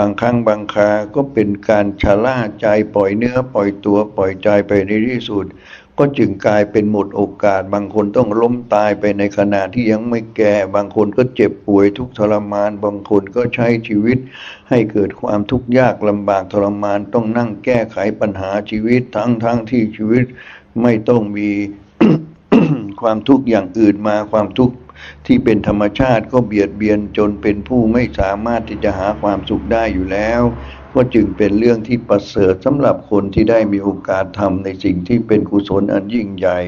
บางครั้งบางคราก็เป็นการชะล่าใจปล่อยเนื้อปล่อยตัวปล่อยใจไปในที่สุด ก็จึงกลายเป็นหมดโอกาส บางคนต้องล้มตายไปในขณะที่ยังไม่แก่ บางคนก็เจ็บป่วยทุกทรมาน บางคนก็ใช้ชีวิต ให้เกิดความทุกข์ยากลำบากทรมานต้องนั่งแก้ไขปัญหาชีวิตทั้งทั้งที่ชีวิตไม่ต้องมีความทุกข์อย่างอื่นมาความทุกข์ ที่เป็นธรรมชาติก็เบียดเบียนจนเป็นผู้ไม่สามารถที่จะหาความสุขได้อยู่แล้ว ก็จึงเป็นเรื่องที่ประเสริฐสำหรับคนที่ได้มีโอกาสทำในสิ่งที่เป็นกุศลอันยิ่งใหญ่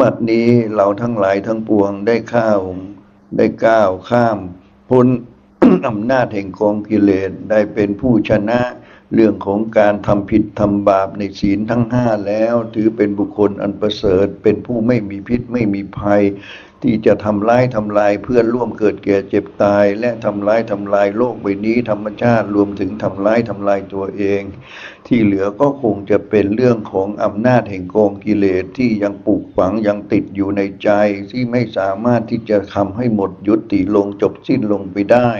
บัดนี้เราทั้งหลายทั้งปวงได้ข้าวได้ก้าวข้ามพ้นอำนาจแห่งกองกิเลสได้เป็นผู้ชนะ เรื่องของการทำผิดทำบาปในศีลทั้งห้าแล้ว ถือเป็นบุคคลอันประเสริฐ เป็นผู้ไม่มีพิษไม่มีภัย ที่จะทำร้ายทำลายเพื่อนร่วมเกิดแก่เจ็บตาย และทำร้ายทำลายโลกใบนี้ธรรมชาติรวมถึงทำร้ายทำลายตัวเอง ที่เหลือก็คงจะเป็นเรื่องของอำนาจแห่งกองกิเลสที่ยังปลูกฝังยังติดอยู่ในใจที่ไม่สามารถที่จะทำให้หมดยุติลงจบสิ้นลงไปได้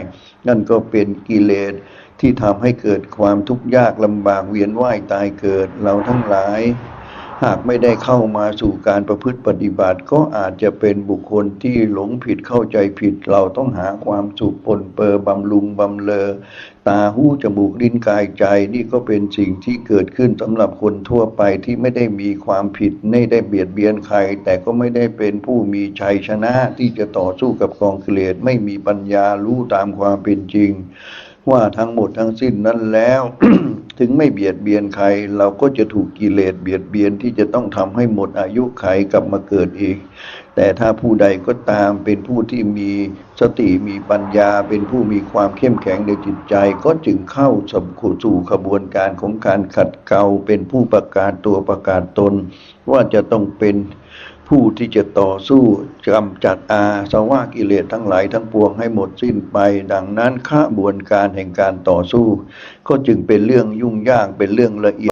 นั่นก็เป็นกิเลส ที่ทำให้เกิดความทุกข์ยากลำบากเวียนว่ายตายเกิดเราทั้งหลาย หากไม่ได้เข้ามาสู่การประพฤติปฏิบัติ ก็อาจจะเป็นบุคคลที่หลงผิดเข้าใจผิด เราต้องหาความสุขปนเปอร์บำรุงบำเลอ ตาหูจมูกลิ้นกายใจนี่ก็เป็นสิ่งที่เกิดขึ้นสำหรับคนทั่วไปที่ไม่ได้มีความผิดไม่ได้เบียดเบียนใคร แต่ก็ไม่ได้เป็นผู้มีชัยชนะที่จะต่อสู้กับกองกิเลสไม่มีปัญญารู้ตามความเป็นจริง ว่าทั้งหมดทั้งสิ้นนั้นแล้ว ถึงไม่เบียดเบียนใคร เราก็จะถูกกิเลสเบียดเบียนที่จะต้องทำให้หมดอายุไขกลับมาเกิดอีก แต่ถ้าผู้ใดก็ตามเป็นผู้ที่มีสติมีปัญญา เป็นผู้มีความเข้มแข็งในจิตใจ ก็จึงเข้าสู่ขบวนการของการขัดเกลาเป็นผู้ประกาศตัวประกาศตน ว่าจะต้องเป็น ผู้ที่จะต่อสู้กำจัดอาสวะกิเลสทั้งหลายทั้งปวงให้หมดสิ้นไป ดังนั้นขบวนการแห่งการต่อสู้ ก็จึงเป็นเรื่องยุ่งยากเป็นเรื่องละเอียด